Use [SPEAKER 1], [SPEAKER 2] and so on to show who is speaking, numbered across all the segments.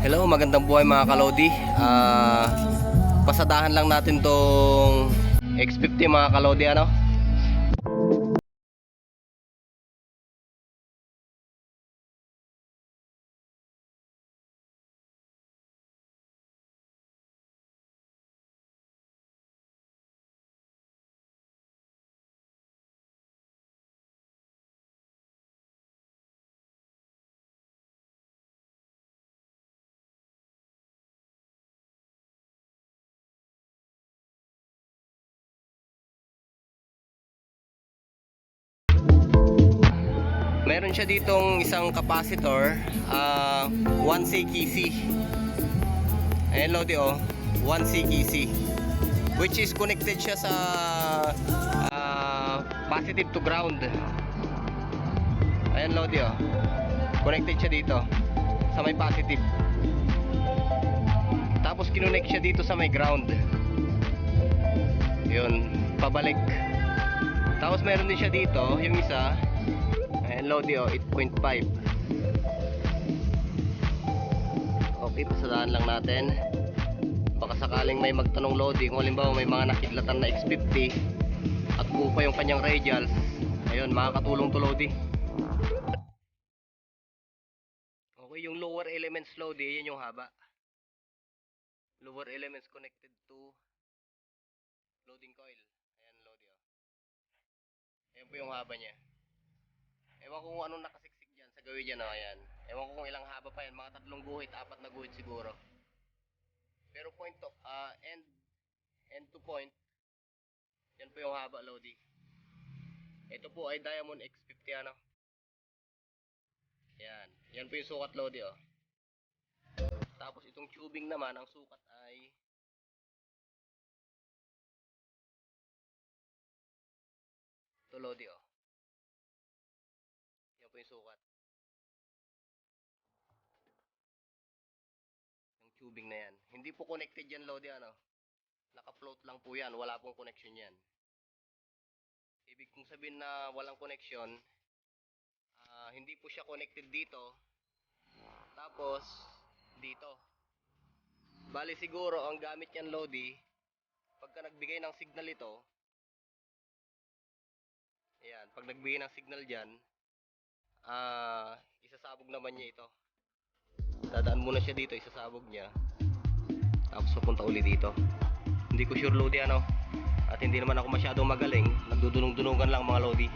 [SPEAKER 1] Hello, magandang buhay mga kalodi. Ah, pasadahan lang natin tong X50 mga kalodi ano. Meron siya ditong isang capacitor, ah 1 CKC. Ayan Lodi oh, 1 CKC. Which is connected siya sa ah, positive to ground. Ayan Lodi oh. Connected siya dito sa may positive. Tapos kinonect siya dito sa may ground. Yun, pabalik. Tapos meron din siya dito, yung isa, Ayan, Lodi oh, 8.5. Okay, pasadaan lang natin. Baka sakaling may magtanong Lodi, kung halimbawa may mga nakidlatan na X50 at buo pa yung kanyang radials, ayun, makakatulong to Lodi. Okay, yung lower elements Lodi, yan yung haba. Lower elements connected to loading coil. Ayan, Lodi oh. Ayan po yung haba niya. Ewan ko kung anong nakasiksik dyan sa gawin dyan, oh, ayan. Ewan ko kung ilang haba pa yan, mga tatlong guhit, apat na guhit siguro. Pero point to, ah, end, end to point, yan po yung haba, Lodi. Ito po ay Diamond X50, ano. Yan, yan po yung sukat, Lodi, oh. Tapos itong tubing naman, ang sukat ay ito, Lodi, oh. Yung tubing na yan. Hindi po connected yan, Lodi, ano. Naka-float lang po yan. Wala pong connection yan. Ibig kong sabihin na walang connection, ah, hindi po siya connected dito. Tapos, dito. Bali siguro, ang gamit yan, Lodi, pagka nagbigay ng signal ito, ayan, pag nagbigay ng signal dyan, ah, isasabog naman niya ito. Dadaan muna siya dito, isasabog niya. Tapos pupunta uli dito. Hindi ko sure Lodi ano. At hindi naman ako masyadong magaling. Nagdudunong-dunungan lang mga Lodi.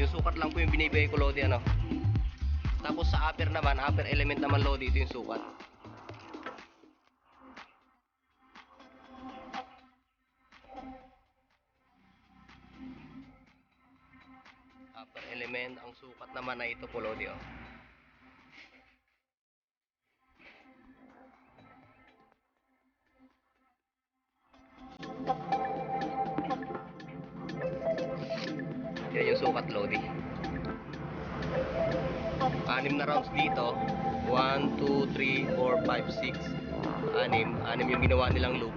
[SPEAKER 1] Yung sukat lang po yung binibigay ko Lodi ano. Tapos sa upper naman, upper element naman Lodi, ito yung sukat. upper element ang sukat naman na ito po Lodi oh. Anim na rounds dito 1, 2, 3, 4, 5, 6 anim, anim yung ginawa nilang loop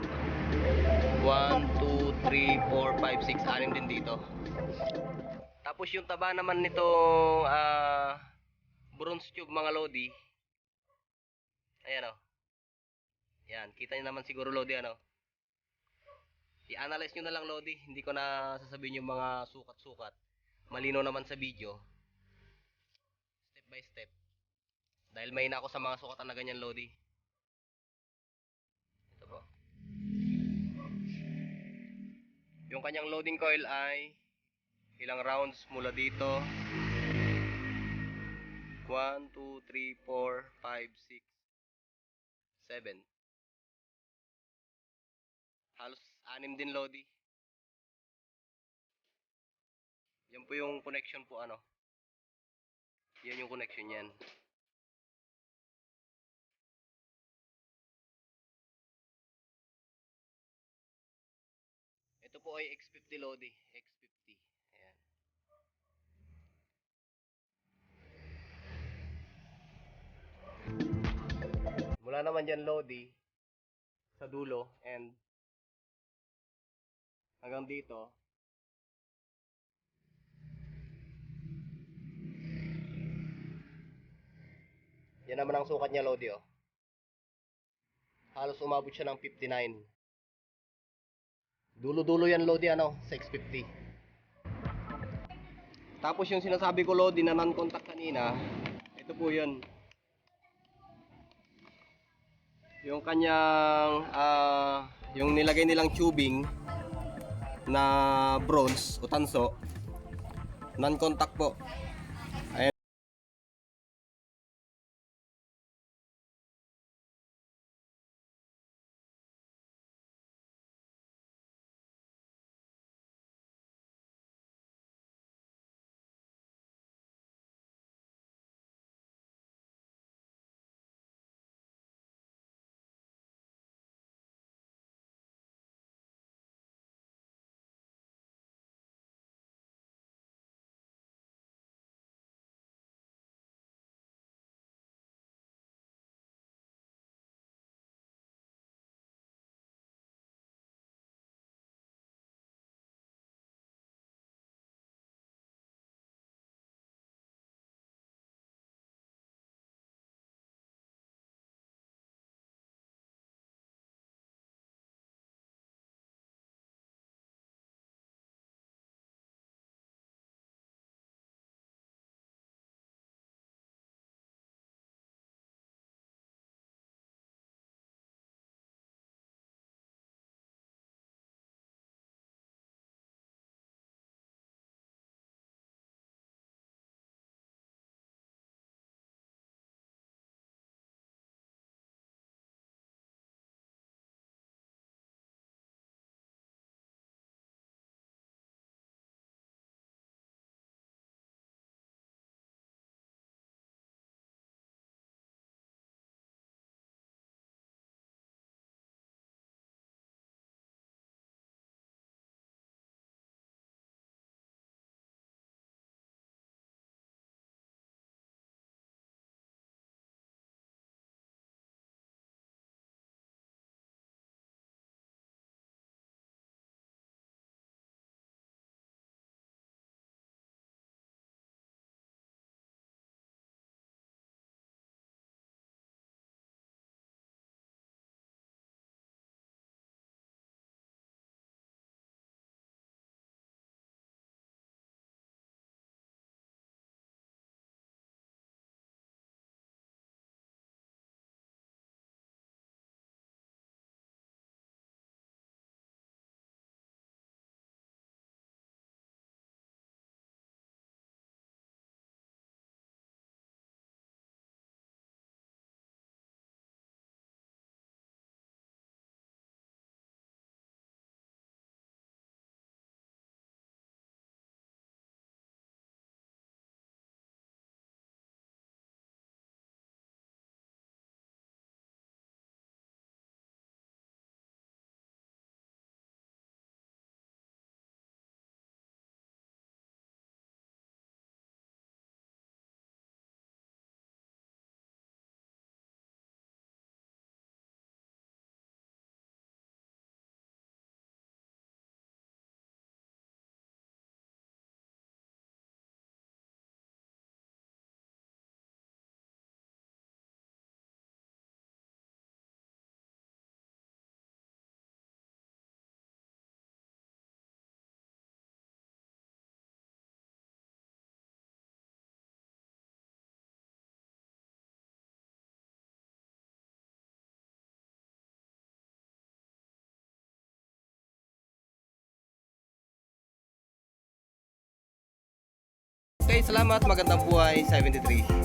[SPEAKER 1] 1, 2, 3, 4, 5, 6 anim din dito tapos yung taba naman nito ah bronze tube mga lodi. Ayan oh. Yan, kita niyo naman siguro lodi ano. I-analyze niyo na lang lodi, hindi ko na sasabihin yung mga sukat-sukat. Malino naman sa video. By step. Dahil may na ako sa mga sukatan na ganyan lodi. Ito po. Yung kanyang loading coil ay ilang rounds mula dito 1, 2, 3, 4, 5, 6 7 halos anim din Lodi yan po yung connection po ano yan yung connection yan ito po ay X50 Lodi X50 ayan. Mula naman dyan Lodi sa dulo and hanggang dito naman ang sukat niya Lodi oh halos umabot siya ng 59. Dulo-dulo yan Lodi ano, 650. Tapos yung sinasabi ko Lodi na non-contact kanina, ito po yun. Yung kanyang, ah, yung nilagay nilang tubing na bronze o tanso, non-contact po. Salamat. Magandang buhay, 73.